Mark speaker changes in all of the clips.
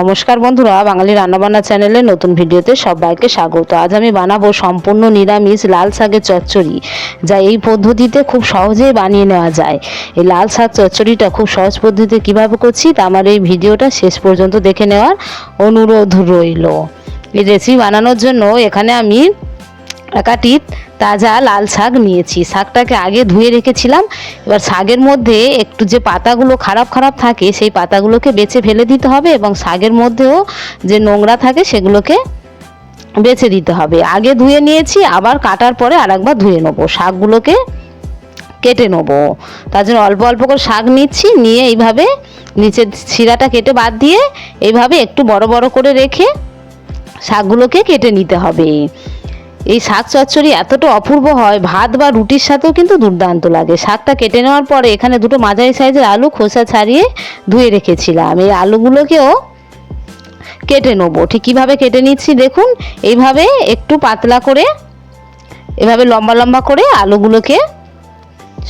Speaker 1: নমস্কার বন্ধুরা, বাঙালি রান্নাবান্না চ্যানেলে নতুন ভিডিওতে সবাইকে স্বাগত। আজ আমি বানাবো সম্পূর্ণ নিরামিষ লাল শাকের চচ্চড়ি, যা এই পদ্ধতিতে খুব সহজেই বানিয়ে নেওয়া যায়। এই লাল শাক চচ্চড়িটা খুব সহজ পদ্ধতিতে কীভাবে করছি তা আমার এই ভিডিওটা শেষ পর্যন্ত দেখে নেওয়ার অনুরোধ রইল। এই রেসিপি বানানোর জন্য এখানে আমি একাটি তাজা লাল শাক নিয়েছি। শাকটাকে আগে ধুয়ে রেখেছিলাম। এবার শাকের মধ্যে একটু যে পাতাগুলো খারাপ খারাপ থাকে, সেই পাতাগুলোকে বেছে ফেলে দিতে হবে এবং শাকের মধ্যেও যে নোংরা থাকে, সেগুলোকে বেছে দিতে হবে। আগে ধুয়ে নিয়েছি, আবার কাটার পরে আরেকবার ধুয়ে নেব। শাকগুলোকে কেটে নেব। তার জন্য অল্প অল্প করে শাক নিচ্ছি, নিয়ে এইভাবে নিচের শিরাটা কেটে বাদ দিয়ে এইভাবে একটু বড় বড় করে রেখে শাকগুলোকে কেটে নিতে হবে। এই শাক চচ্চড়ি এতটা অপূর্ব হয়, ভাত বা রুটির সাথেও কিন্তু দুর্দান্ত লাগে। শাকটা কেটে নেওয়ার পরে এখানে দুটো মাঝারি সাইজের আলু খোসা ছাড়িয়ে ধুয়ে রেখেছিলাম। এই আলুগুলোকেও কেটে নেব। ঠিক কীভাবে কেটে নিচ্ছি দেখুন, এইভাবে একটু পাতলা করে, এভাবে লম্বা লম্বা করে আলুগুলোকে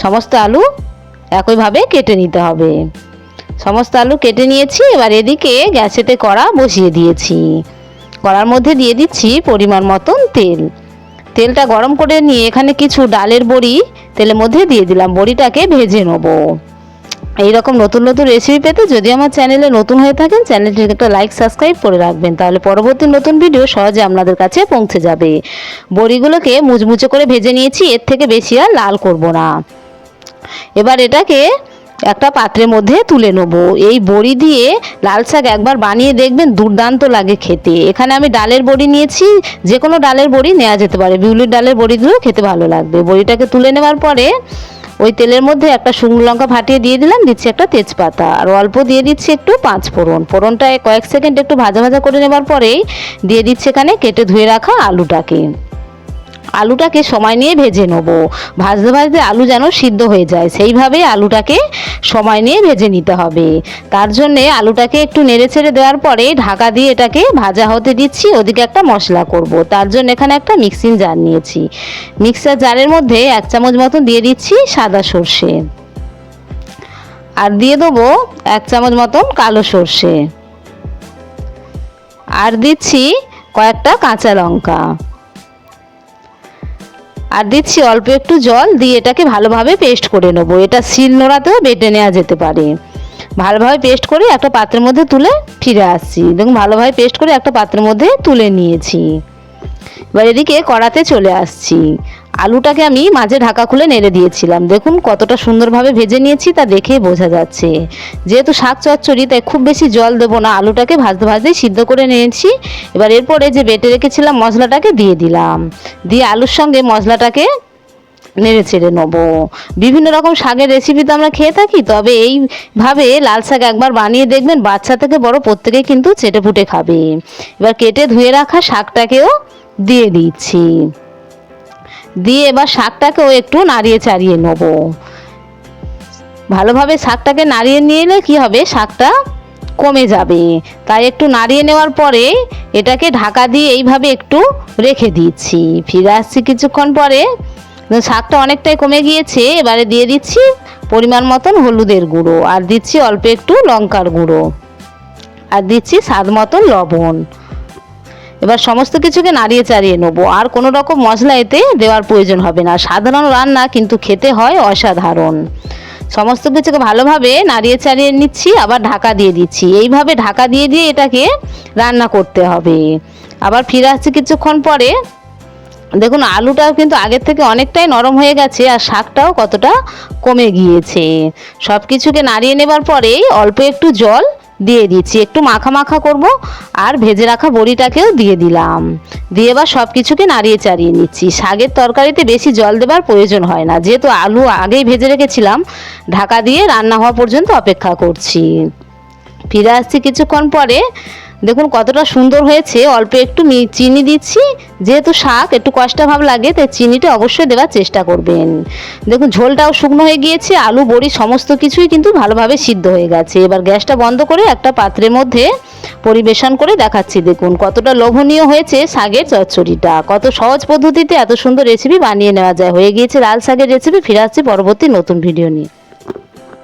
Speaker 1: সমস্ত আলু একইভাবে কেটে নিতে হবে। সমস্ত আলু কেটে নিয়েছি, এবার এদিকে গ্যাসেতে কড়া বসিয়ে দিয়েছি। কড়ার মধ্যে দিয়ে দিচ্ছি পরিমাণ মতন তেল। তেলটা গরম করে নিয়ে এখানে কিছু ডালের বড়ি তেলের মধ্যে দিয়ে দিলাম। বড়িটাকে ভেজে নেব। এইরকম নতুন নতুন রেসিপি পেতে যদি আমার চ্যানেলে নতুন হয়ে থাকেন চ্যানেলটিকে একটা লাইক সাবস্ক্রাইব করে রাখবেন। তাহলে পরবর্তী নতুন ভিডিও সহজে আপনাদের কাছে পৌঁছে যাবে। বড়িগুলোকে মুচমুচে করে ভেজে নিয়েছি, এর থেকে বেশি আর লাল করব না। এবার এটাকে একটা পাত্রের মধ্যে তুলে নেব। এই বড়ি দিয়ে লাল শাক একবার বানিয়ে দেখবেন, দুর্দান্ত লাগে খেতে। এখানে আমি ডালের বড়ি নিয়েছি যে কোনো ডালের বড়ি নেওয়া যেতে পারে। বিউলির ডালের বড়িগুলো খেতে ভালো লাগবে। বড়িটাকে তুলে নেওয়ার পরে ওই তেলের মধ্যে একটা শুকনো লঙ্কা ফাটিয়ে দিয়ে দিলাম, দিচ্ছি একটা তেজপাতা। আর অল্প দিয়ে দিচ্ছি একটু পাঁচ ফোড়ন। ফোড়নটা কয়েক সেকেন্ড একটু ভাজা ভাজা করে নেবার পরেই দিয়ে দিচ্ছি এখানে কেটে ধুয়ে রাখা আলুটাকে। আলুটাকে সময় নিয়ে ভেজে নেব। ভাজতে ভাজতে আলু যেন সিদ্ধ হয়ে যায়, সেইভাবে আলুটাকে সময় নিয়ে ভেজে নিতে হবে। তার জন্যে আলুটাকে একটু নেড়ে ছেড়ে দেওয়ার পরে ঢাকা দিয়ে এটাকে ভাজা হতে দিচ্ছি, ওদিকে একটা মশলা করব। তার জন্য এখানে একটা মিক্সিং জার নিয়েছি। মিক্সার জারের মধ্যে এক চামচ মতো দিয়ে দিচ্ছি সাদা সর্ষে। আর দিয়ে দেবো এক চামচ মতন কালো সর্ষে। আর দিচ্ছি কয়েকটা কাঁচা লঙ্কা। আর দিচ্ছি অল্প একটু জল, দিয়ে এটাকে ভালোভাবে পেস্ট করে নেব। এটা শিল নোড়াতেও বেটে নেওয়া যেতে পারে। ভালোভাবে পেস্ট করে একটা পাত্রের মধ্যে তুলে ফিরে আসছি। দেখুন, ভালোভাবে পেস্ট করে একটা পাত্রের মধ্যে তুলে নিয়েছি। এবার এদিকে কড়াতে চলে আসছি। আলুটাকে আমি মাঝে ঢাকা খুলে নেড়ে দিয়েছিলাম। দেখুন কতটা সুন্দরভাবে ভেজে নিয়েছি তা দেখেই বোঝা যাচ্ছে। যেহেতু শাক চচ্চড়ি, তাই খুব বেশি জল দেবো না। আলুটাকে ভাজতে ভাজতেই সিদ্ধ করে নিয়েছি। এবার এরপরে যে বেটে রেখেছিলাম মশলাটাকে দিয়ে দিলাম। দিয়ে আলুর সঙ্গে মশলাটাকে নেড়ে চেড়ে নেব। বিভিন্ন রকম শাকের রেসিপি তো আমরা খেয়ে থাকি, তবে এইভাবে লাল শাক একবার বানিয়ে দেখবেন বাচ্চা থেকে বড় প্রত্যেকেই কিন্তু চেটে ফুটে খাবে। এবার কেটে ধুয়ে রাখা শাকটাকেও দিয়ে দিচ্ছি। দিয়ে এবার শাকটাকেও একটু নাড়িয়ে চাড়িয়ে নেব। ভালোভাবে শাকটাকে নাড়িয়ে নিয়ে এলে কী হবে? শাকটা কমে যাবে। তাই একটু নাড়িয়ে নেওয়ার পরে এটাকে ঢাকা দিয়ে এইভাবে একটু রেখে দিচ্ছি। ফিরে আসছি কিছুক্ষণ পরে। শাকটা অনেকটাই কমে গিয়েছে, এবারে দিয়ে দিচ্ছি পরিমাণ মতন হলুদের গুঁড়ো। আর দিচ্ছি অল্প একটু লঙ্কার গুঁড়ো। আর দিচ্ছি স্বাদ মতন লবণ। এবার সমস্ত কিছুকে নাড়িয়ে চাড়িয়ে নেব। আর কোনো রকম মশলা এতে দেওয়ার প্রয়োজন হবে না। সাধারণ রান্না কিন্তু খেতে হয় অসাধারণ। সমস্ত কিছুকে ভালোভাবে নাড়িয়ে চাড়িয়ে নিচ্ছি, আবার ঢাকা দিয়ে দিচ্ছি। এইভাবে ঢাকা দিয়ে দিয়ে এটাকে রান্না করতে হবে। আবার ফিরে আসছি কিছুক্ষণ পরে। দেখুন, আলুটাও কিন্তু আগের থেকে অনেকটাই নরম হয়ে গেছে আর শাকটাও কতটা কমে গিয়েছে। সব কিছুকে নাড়িয়ে নেবার পরেই অল্প একটু জল দিয়ে দিচ্ছি। একটু মাখা মাখা করব আর ভেজে রাখা বড়িটাকেও দিয়ে দিলাম। দিয়ে এবার সব কিছুকে নাড়িয়ে চাড়িয়ে নিচ্ছি। শাকের তরকারিতে বেশি জল দেবার প্রয়োজন হয় না। যেহেতু আলু আগেই ভেজে রেখেছিলাম, ঢাকা দিয়ে রান্না হওয়া পর্যন্ত অপেক্ষা করছি। ফিরে আসছি কিছুক্ষণ পরে। দেখুন কতটা সুন্দর হয়েছে। অল্প একটু চিনি দিচ্ছি। যেহেতু শাক, একটু কষ্টা ভাব লাগে, তাই চিনিটা অবশ্যই দেওয়ার চেষ্টা করবেন। দেখুন ঝোলটাও শুকনো হয়ে গিয়েছে। আলু, বড়ি সমস্ত কিছুই কিন্তু ভালোভাবে সিদ্ধ হয়ে গেছে। এবার গ্যাসটা বন্ধ করে একটা পাত্রের মধ্যে পরিবেশন করে দেখাচ্ছি। দেখুন কতটা লোভনীয় হয়েছে শাগের চচ্চড়িটা। কত সহজ পদ্ধতিতে এত সুন্দর রেসিপি বানিয়ে নেওয়া যায়। হয়ে গিয়েছে লাল শাকের রেসিপি ফিরে আসছি পরবর্তী নতুন ভিডিও নিয়ে।